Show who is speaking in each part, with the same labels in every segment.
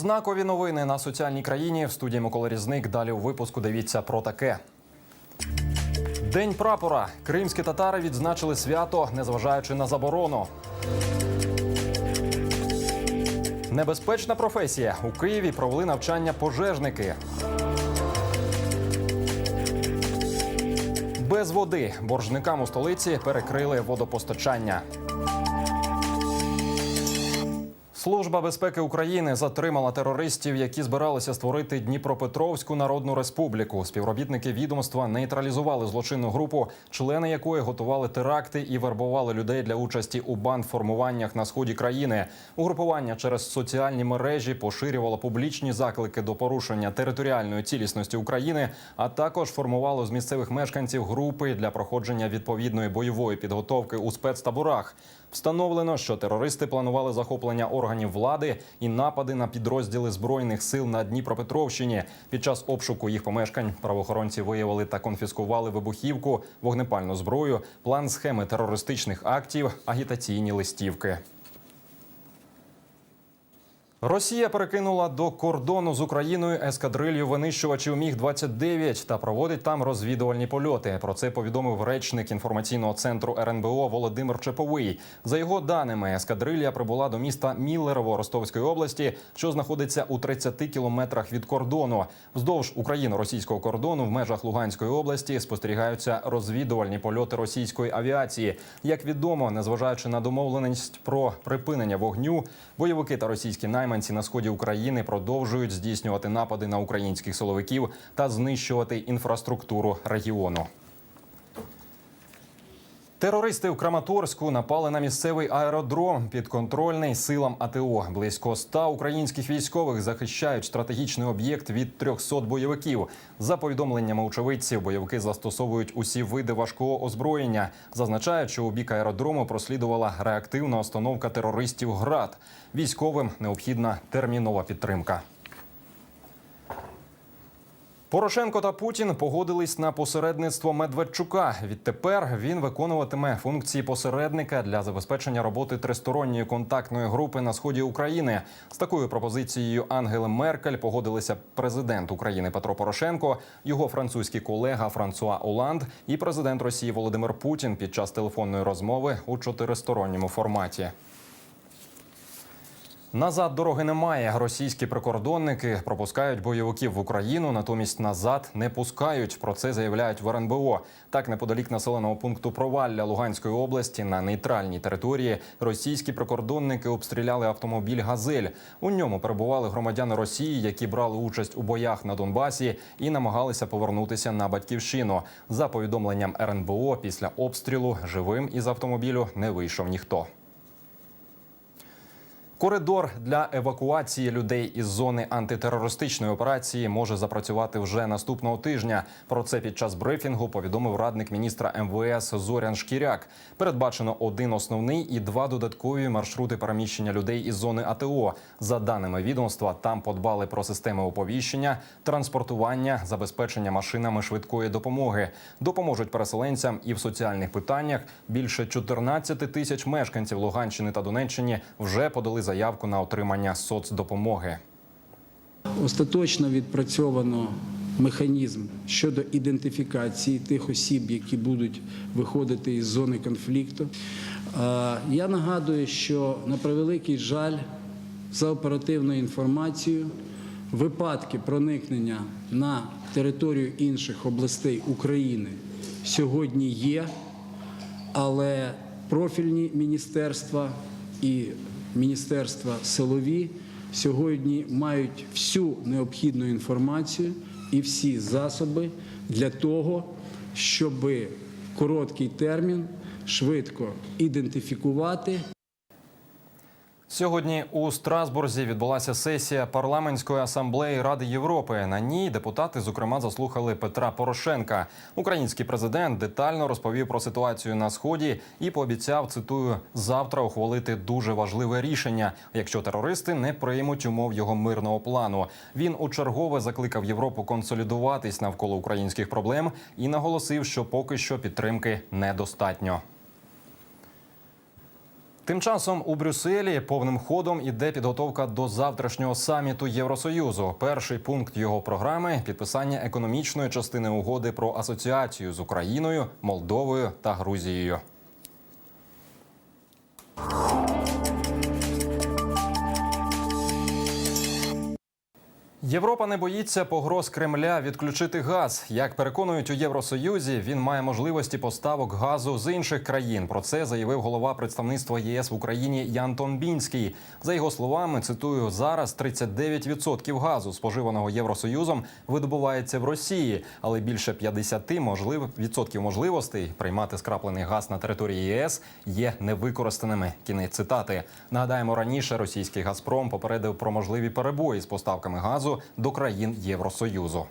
Speaker 1: Знакові новини на соціальній країні в студії Микола Різник. Далі у випуску дивіться про таке. День прапора. Кримські татари відзначили свято, незважаючи на заборону. Небезпечна професія. У Києві провели навчання пожежники. Без води боржникам у столиці перекрили водопостачання. Служба безпеки України затримала терористів, які збиралися створити Дніпропетровську Народну Республіку. Співробітники відомства нейтралізували злочинну групу, члени якої готували теракти і вербували людей для участі у бандформуваннях на сході країни. Угрупування через соціальні мережі поширювало публічні заклики до порушення територіальної цілісності України, а також формувало з місцевих мешканців групи для проходження відповідної бойової підготовки у спецтаборах. Встановлено, що терористи планували захоплення органів влади і напади на підрозділи збройних сил на Дніпропетровщині. Під час обшуку їх помешкань правоохоронці виявили та конфіскували вибухівку, вогнепальну зброю, план схеми терористичних актів, агітаційні листівки. Росія перекинула до кордону з Україною ескадрилью винищувачів Міг 29 та проводить там розвідувальні польоти. Про це повідомив речник інформаційного центру РНБО Володимир Чеповий. За його даними, ескадрилья прибула до міста Міллерово Ростовської області, що знаходиться у 30 кілометрах від кордону. Вздовж україно-російського кордону в межах Луганської області спостерігаються розвідувальні польоти російської авіації. Як відомо, незважаючи на домовленість про припинення вогню, бойовики та російські найманці на сході України продовжують здійснювати напади на українських силовиків та знищувати інфраструктуру регіону. Терористи в Краматорську напали на місцевий аеродром підконтрольний силам АТО. Близько 100 українських військових захищають стратегічний об'єкт від 300 бойовиків. За повідомленнями очевидців, бойовики застосовують усі види важкого озброєння. Зазначають, що у бік аеродрому прослідувала реактивна установка терористів ГРАД. Військовим необхідна термінова підтримка. Порошенко та Путін погодились на посередництво Медведчука. Відтепер він виконуватиме функції посередника для забезпечення роботи тристоронньої контактної групи на сході України. З такою пропозицією Ангели Меркель погодилися президент України Петро Порошенко, його французький колега Франсуа Оланд і президент Росії Володимир Путін під час телефонної розмови у чотиристоронньому форматі. Назад дороги немає. Російські прикордонники пропускають бойовиків в Україну, натомість назад не пускають. Про це заявляють в РНБО. Так, неподалік населеного пункту Провалля Луганської області на нейтральній території російські прикордонники обстріляли автомобіль Газель. У ньому перебували громадяни Росії, які брали участь у боях на Донбасі і намагалися повернутися на батьківщину. За повідомленням РНБО, після обстрілу живим із автомобілю не вийшов ніхто. Коридор для евакуації людей із зони антитерористичної операції може запрацювати вже наступного тижня. Про це під час брифінгу повідомив радник міністра МВС Зорян Шкіряк. Передбачено один основний і два додаткові маршрути переміщення людей із зони АТО. За даними відомства, там подбали про системи оповіщення, транспортування, забезпечення машинами швидкої допомоги. Допоможуть переселенцям і в соціальних питаннях. Більше 14 тисяч мешканців Луганщини та Донеччини вже подали заявку на отримання соцдопомоги.
Speaker 2: Остаточно відпрацьовано механізм щодо ідентифікації тих осіб, які будуть виходити із зони конфлікту. Е, Я нагадую, що на превеликий жаль, за оперативною інформацією, випадки проникнення на територію інших областей України сьогодні є, але профільні міністерства і міністерства силові сьогодні мають всю необхідну інформацію і всі засоби для того, щоб короткий термін швидко ідентифікувати
Speaker 1: Сьогодні у Страсбурзі відбулася сесія парламентської асамблеї Ради Європи. На ній депутати, зокрема, заслухали Петра Порошенка. Український президент детально розповів про ситуацію на сході і пообіцяв цитую завтра ухвалити дуже важливе рішення, якщо терористи не приймуть умов його мирного плану. Він у чергове закликав Європу консолідуватись навколо українських проблем і наголосив, що поки що підтримки недостатньо. Тим часом у Брюсселі повним ходом іде підготовка до завтрашнього саміту Євросоюзу. Перший пункт його програми підписання економічної частини угоди про асоціацію з Україною, Молдовою та Грузією. Європа не боїться погроз Кремля відключити газ. Як переконують у Євросоюзі, він має можливості поставок газу з інших країн. Про це заявив голова представництва єС в Україні Ян Томбінський. За його словами, цитую, зараз 39% газу, споживаного Євросоюзом, видобувається в Росії, але більше 50% можлив... відсотків можливостей приймати скраплений газ на території ЄС є невикористаними. Кінець цитати. Нагадаємо, раніше російський Газпром попередив про можливі перебої з поставками газу до країн Євросоюзу.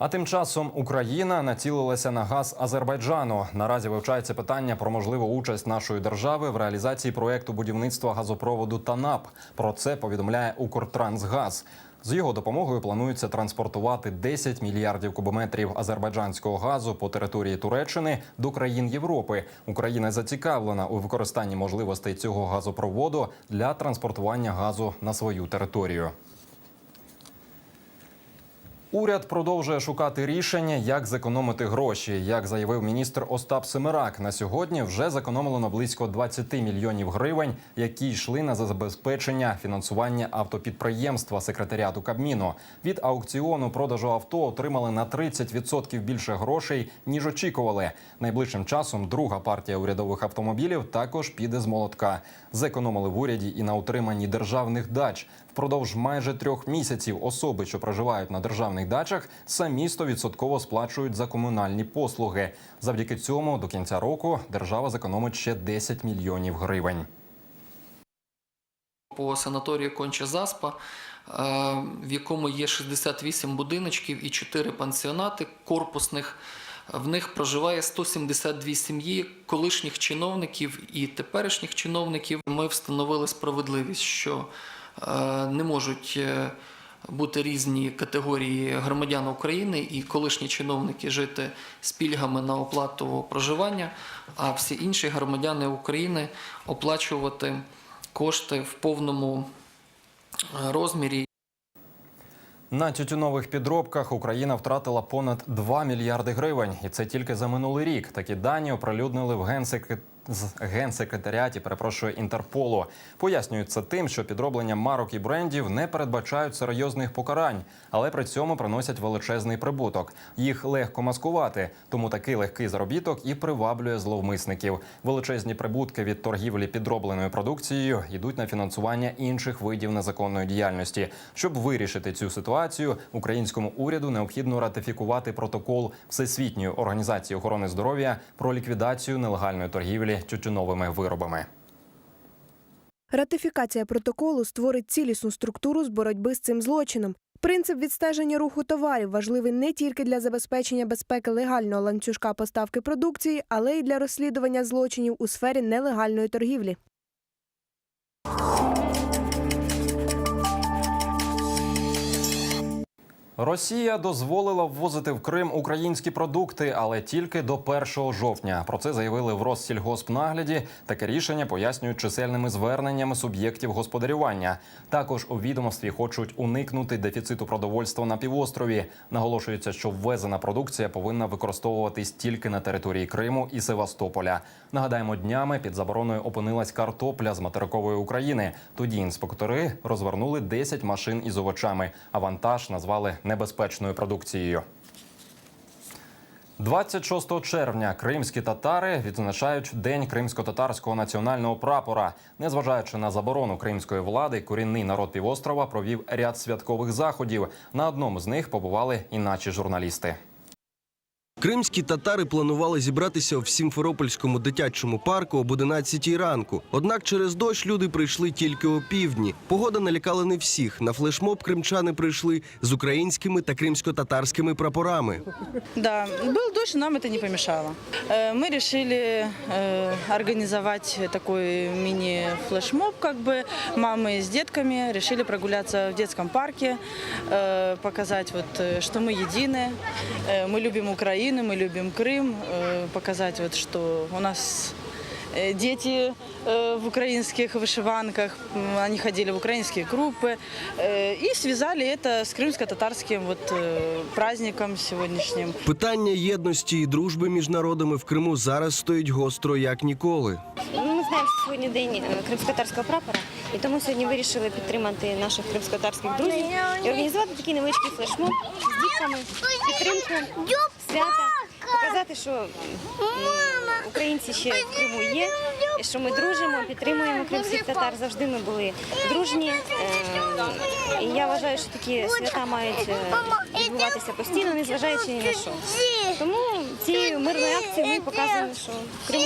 Speaker 1: А тим часом Україна націлилася на газ Азербайджану. Наразі вивчається питання про можливу участь нашої держави в реалізації проекту будівництва газопроводу ТАНАП. Про це повідомляє Укртрансгаз. З його допомогою планується транспортувати 10 мільярдів кубометрів азербайджанського газу по території Туреччини до країн Європи. Україна зацікавлена у використанні можливостей цього газопроводу для транспортування газу на свою територію. Уряд продовжує шукати рішення, як зекономити гроші. Як заявив міністр Остап Семирак, на сьогодні вже зекономлено близько 20 мільйонів гривень, які йшли на забезпечення фінансування автопідприємства секретаріату Кабміну. Від аукціону продажу авто отримали на 30% більше грошей ніж очікували. Найближчим часом друга партія урядових автомобілів також піде з молотка. Зекономили в уряді і на утриманні державних дач. Впродовж майже трьох місяців особи, що проживають на державних дачах, самі 100% сплачують за комунальні послуги. Завдяки цьому до кінця року держава зекономить ще 10 мільйонів гривень.
Speaker 3: по санаторію Конча Заспа, е, в якому є 68 будиночків і 4 пансіонати корпусних. В них проживає 172 сім'ї колишніх чиновників і теперішніх чиновників. Ми встановили справедливість, що не можуть е, бути різні категорії громадян України і колишні чиновники жити з пільгами на оплату проживання, а всі інші громадяни України оплачувати кошти в повному е, розмірі.
Speaker 1: На тютюнових підробках Україна втратила понад 2 мільярди гривень, і це тільки за минулий рік. Такі дані оприлюднили в генсек... з генсекретаріаті, перепрошую Інтерполу. Пояснюють це тим, що підроблення марок і брендів не передбачають серйозних покарань, але при цьому приносять величезний прибуток. Їх легко маскувати, тому такий легкий заробіток і приваблює зловмисників. Величезні прибутки від торгівлі підробленою продукцією йдуть на фінансування інших видів незаконної діяльності. Щоб вирішити цю ситуацію, українському уряду необхідно ратифікувати протокол Всесвітньої організації охорони здоров'я про ліквідацію нелегальної торгівлі тютюновими виробами.
Speaker 4: Ратифікація протоколу створить цілісну структуру з боротьби з цим злочином. Принцип відстеження руху товарів важливий не тільки для забезпечення безпеки легального ланцюжка поставки продукції, але й для розслідування злочинів у сфері нелегальної торгівлі.
Speaker 1: Росія дозволила ввозити в Крим українські продукти, але тільки до 1 жовтня. Про це заявили в Россільгоспнагляді. Таке рішення пояснюють чисельними зверненнями суб'єктів господарювання. Також у відомстві хочуть уникнути дефіциту продовольства на півострові. Наголошується, що ввезена продукція повинна використовуватись тільки на території Криму і Севастополя. Нагадаємо, днями під забороною опинилась картопля з материкової України. Тоді інспектори розвернули 10 машин із овочами, а вантаж назвали небезпечною продукцією. 26 червня кримські татари відзначають День кримсько-татарського національного прапора. Незважаючи на заборону кримської влади, корінний народ півострова провів ряд святкових заходів. На одному з них побували і наші журналісти.
Speaker 5: Кримські татари планували зібратися в Сімферопольському дитячому парку об 11 ранку. Однак через дощ люди прийшли тільки о півдні. Погода налякала не всіх. На флешмоб кримчани прийшли з українськими та кримсько-татарськими прапорами.
Speaker 6: Да, был дождь, нам это не помешало. Э, Мы решили э, организовать такой мини-флешмоб, как бы мамы с детками решили прогуляться в детском парке, э, показать вот, э, что мы едины, э, мы любим Украину, мы любим Крым, э, показать вот, что у нас э, дети э, в украинских вышиванках, м, они ходили в украинские группы э, и связали это с крымско-татарским вот э, праздником сегодняшним.
Speaker 5: Питання єдності і дружби між народами в Криму зараз стоїть гостро як ніколи.
Speaker 7: Ну, Ми знаємо, що сьогодні день е, кримськотарського прапора, і тому сьогодні вирішили підтримати наших кримськотарських друзів і організувати такий невеличкий флешмоб з дітками, підтримку свята, показати, що українці ще в Криму є, і що ми дружимо, підтримуємо кримських татар. Завжди ми були дружні. Е, І я вважаю, що такі свята мають е, відбуватися постійно, незважаючи ні на що. Тому цією мирною акцією ми показуємо, що в Криму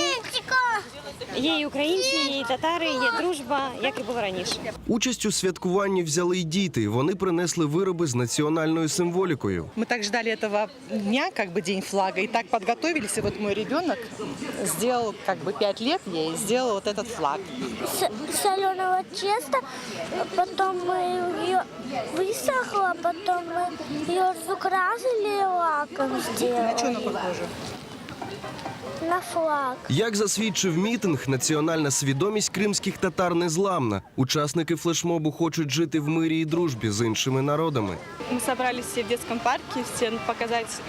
Speaker 7: Є і українці, є і татари, є дружба, як і було раніше.
Speaker 5: Участь у святкуванні взяли й діти. Вони принесли вироби з національною символікою.
Speaker 8: Мы так ждали этого дня, как бы день флага, и так подготовились. И вот мой ребенок сделал, как бы пять лет ей, сделал вот этот флаг.
Speaker 9: соленого теста, потом мы ее высохла, потом мы ее разукрасили лаком
Speaker 8: На что она
Speaker 9: сделали
Speaker 8: похожа?
Speaker 9: на флаг.
Speaker 5: Як засвідчив мітинг, національна свідомість кримських татар незламна. Учасники флешмобу хочуть жити в мирі і дружбі з іншими народами.
Speaker 10: Мы собрались все в детском парке, все показать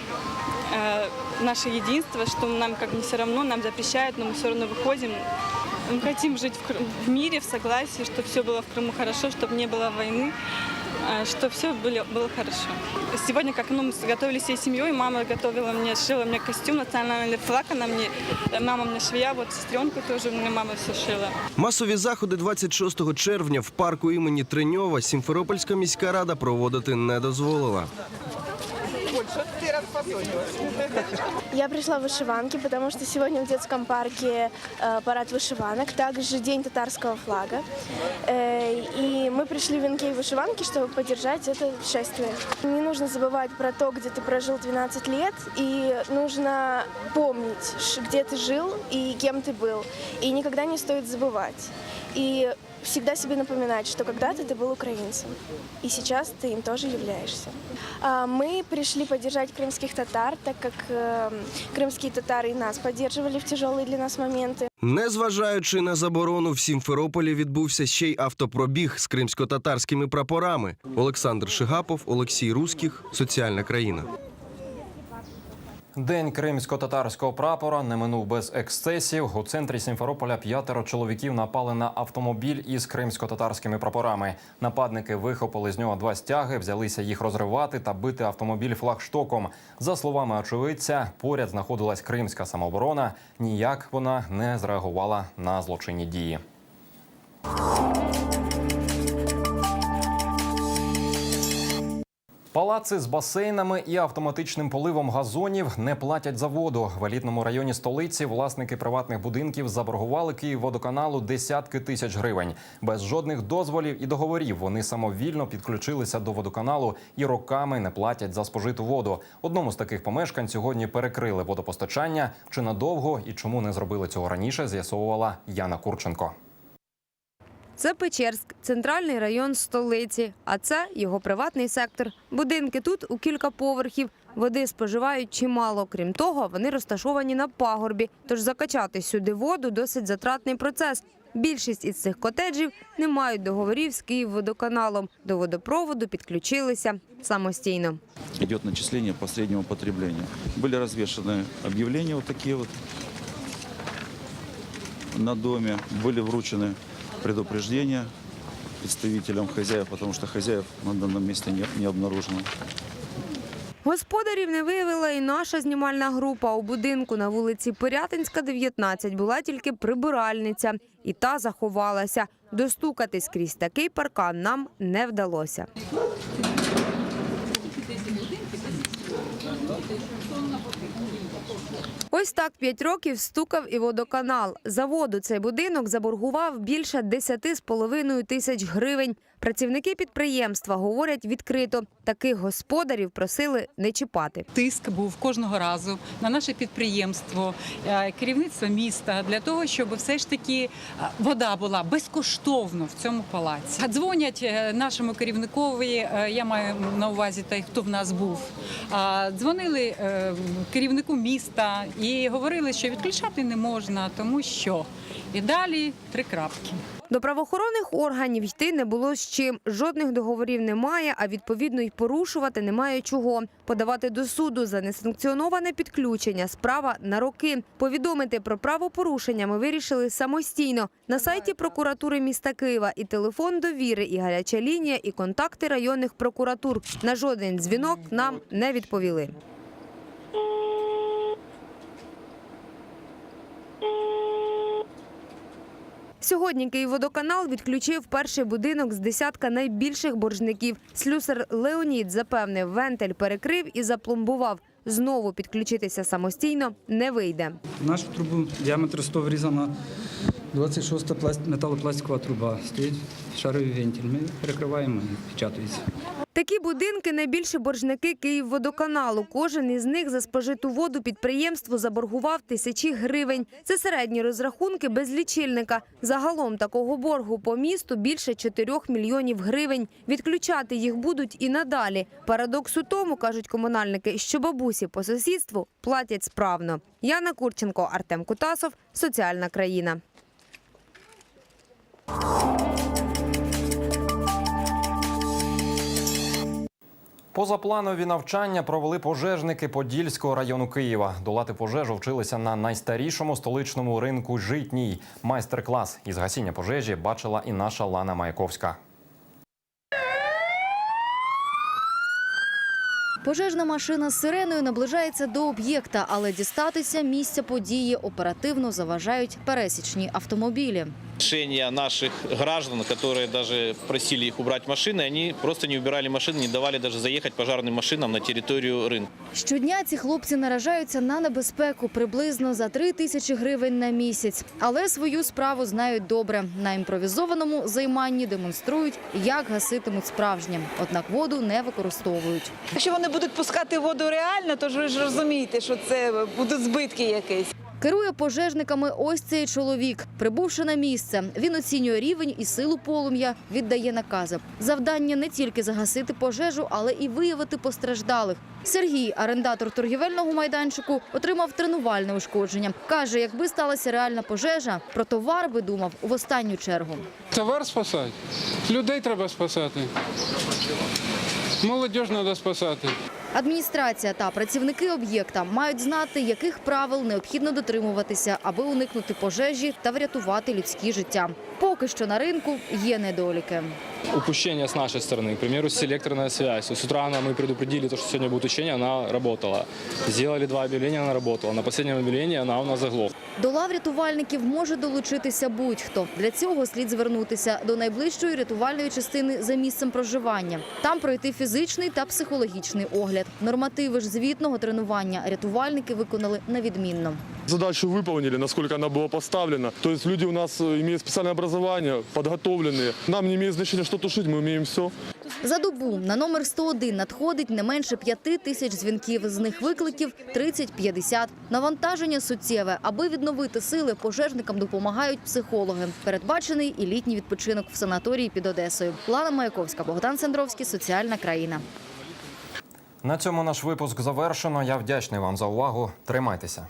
Speaker 10: э, наше единство, что нам как не все равно, нам запрещают, но мы все равно выходим. Мы хотим жить в, Кры- в мире, в согласии, чтобы все было в Крыму хорошо, чтобы не было войны, э, чтобы все было, было хорошо. Сегодня, как ну, мы готовились всей семьей, мама готовила мне, шила мне костюм, национальный флаг, она мне, э, мама мне швея, вот сестренку тоже мне мама все шила.
Speaker 5: Масові заходи 26 червня в парку імені Треньова Сімферопольська міська рада проводити не дозволила.
Speaker 9: Я пришла в вышиванке, потому что сегодня в детском парке э, парад вышиванок, также день татарского флага. Э, и мы пришли в венке и вышиванки, чтобы поддержать это шествие. Не нужно забывать про то, где ты прожил 12 лет, и нужно помнить, ш- где ты жил и кем ты был. И никогда не стоит забывать. И всегда себе напоминать, что когда-то ты был украинцем, и сейчас ты им тоже являешься. А, Мы пришли поддержать крымских татар, так как э, крымские татары и нас поддерживали в тяжелые для нас моменты.
Speaker 5: Незважаючи на заборону, в Сімферополі відбувся ще й автопробіг з кримсько-татарськими прапорами. Олександр Шигапов, Олексій Руських, Соціальна країна.
Speaker 1: День кримсько-татарського прапора не минув без ексцесів. У центрі Сімферополя п'ятеро чоловіків напали на автомобіль із кримсько-татарськими прапорами. Нападники вихопили з нього два стяги, взялися їх розривати та бити автомобіль флагштоком. За словами очевидця, поряд знаходилась кримська самооборона. Ніяк вона не зреагувала на злочинні дії. Палаци з басейнами і автоматичним поливом газонів не платять за воду. В елітному районі столиці власники приватних будинків заборгували Київводоканалу десятки тисяч гривень. Без жодних дозволів і договорів вони самовільно підключилися до водоканалу і роками не платять за спожиту воду. Одному з таких помешкань сьогодні перекрили водопостачання. Чи надовго і чому не зробили цього раніше? З'ясовувала Яна Курченко.
Speaker 11: Це Печерськ, центральний район столиці. А це його приватний сектор. Будинки тут у кілька поверхів. Води споживають чимало. Крім того, вони розташовані на пагорбі. Тож закачати сюди воду досить затратний процес. Більшість із цих котеджів не мають договорів з Київводоканалом. До водопроводу підключилися самостійно.
Speaker 12: идет начисление по среднему потреблению. Были развешаны объявления вот такие вот на доме, были вручены предупреждения представителям хозяев, потому что хозяев на данном месте не, не обнаружено.
Speaker 11: Господарів не виявила і наша знімальна група. У будинку на вулиці Пирятинська, 19, була тільки прибиральниця. І та заховалася. Достукатись крізь такий паркан нам не вдалося. Ось так п'ять років стукав і водоканал. За воду цей будинок заборгував більше 10,5 тисяч гривень. Працівники підприємства говорять відкрито. Таких господарів просили не чіпати.
Speaker 8: Тиск був кожного разу на наше підприємство, е, керівництво міста для того, щоб все ж таки е, вода була безкоштовно в цьому палаці. Дзвонять е, нашому керівникові. Я маю на увазі той, хто в нас був. Дзвонили керівнику міста і говорили, що відключати не можна, тому що І далі три крапки.
Speaker 11: До правоохоронних органів йти не було з чим. Жодних договорів немає, а відповідно й порушувати немає чого. Подавати до суду за несанкціоноване підключення справа на роки. Повідомити про правопорушення ми вирішили самостійно на сайті прокуратури міста Києва і телефон довіри, і гаряча лінія, і контакти районних прокуратур. На жоден дзвінок нам не відповіли. Сьогодні Київводоканал відключив перший будинок з десятка найбільших боржників. Слюсар Леонід запевнив, вентиль перекрив і запломбував. Знову підключитися самостійно не вийде.
Speaker 2: Нашу трубу діаметр 100 врізана 26 пласт... металопластикова труба. Стоїть шаровий вентиль. Ми перекриваємо і печатається.
Speaker 11: Такі будинки найбільші боржники Київводоканалу. Кожен із них за спожиту воду підприємству заборгував тисячі гривень. Це середні розрахунки без лічильника. Загалом такого боргу по місту більше 4 мільйонів гривень. Відключати їх будуть і надалі. Парадокс у тому, кажуть комунальники, що бабусі по сусідству платять справно. Яна Курченко, Артем Кутасов, Соціальна країна.
Speaker 1: Позапланові навчання провели пожежники Подільського району Києва. Долати пожежу вчилися на найстарішому столичному ринку Житній. Майстер-клас із гасіння пожежі бачила і наша Лана Маяковська.
Speaker 13: Пожежна машина з сиреною наближається до об'єкта, але дістатися місця події оперативно заважають пересічні автомобілі.
Speaker 14: Решения наших граждан, которые даже просили их убрать машины, они просто не убирали машины, не давали даже заехать пожарным машинам на территорию рынка.
Speaker 13: Щодня ці хлопці наражаються на небезпеку приблизно за три тисячі гривень на місяць, але свою справу знають добре. На імпровізованому займанні демонструють, як гаситимуть справжнє. Однак воду не використовують.
Speaker 6: Якщо вони будуть пускати воду реально, то ж ви ж розумієте, що це будуть збитки якісь.
Speaker 13: Керує пожежниками ось цей чоловік. Прибувши на місце, він оцінює рівень і силу полум'я, віддає накази. Завдання не тільки загасити пожежу, але і виявити постраждалих. Сергій, орендатор торгівельного майданчику, отримав тренувальне ушкодження. Каже, якби сталася реальна пожежа, про товар би думав в останню чергу.
Speaker 2: Товар спасати. Людей треба спасати. Молодіж треба спасати.
Speaker 13: Адміністрація та працівники об'єкта мають знати, яких правил необхідно дотримуватися, аби уникнути пожежі та врятувати людські життя. Поки що на ринку є недоліки
Speaker 15: упущение с нашей стороны. К примеру, селекторная связь. С утра она, мы предупредили, то, что сегодня будет учение, она работала. Сделали два объявления, она работала. На последнем объявлении она у нас заглохла.
Speaker 13: До лав рятувальників може долучитися будь-хто. Для цього слід звернутися до найближчої рятувальної частини за місцем проживання. Там пройти фізичний та психологічний огляд. Нормативи ж звітного тренування рятувальники виконали на відмінно.
Speaker 16: Задачу выполнили, насколько она была поставлена. То есть люди у нас э, имеют специальное образование, подготовленные. Нам не имеет значения, что тушить, мы умеем все.
Speaker 13: За добу на номер 101 надходить не менше п'яти тисяч дзвінків. З них викликів 30-50. Навантаження суттєве. Аби відновити сили, пожежникам допомагають психологи. Передбачений і літній відпочинок в санаторії під Одесою. Лана Маяковська, Богдан Сандровський, Соціальна країна.
Speaker 1: На цьому наш випуск завершено. Я вдячний вам за увагу. Тримайтеся.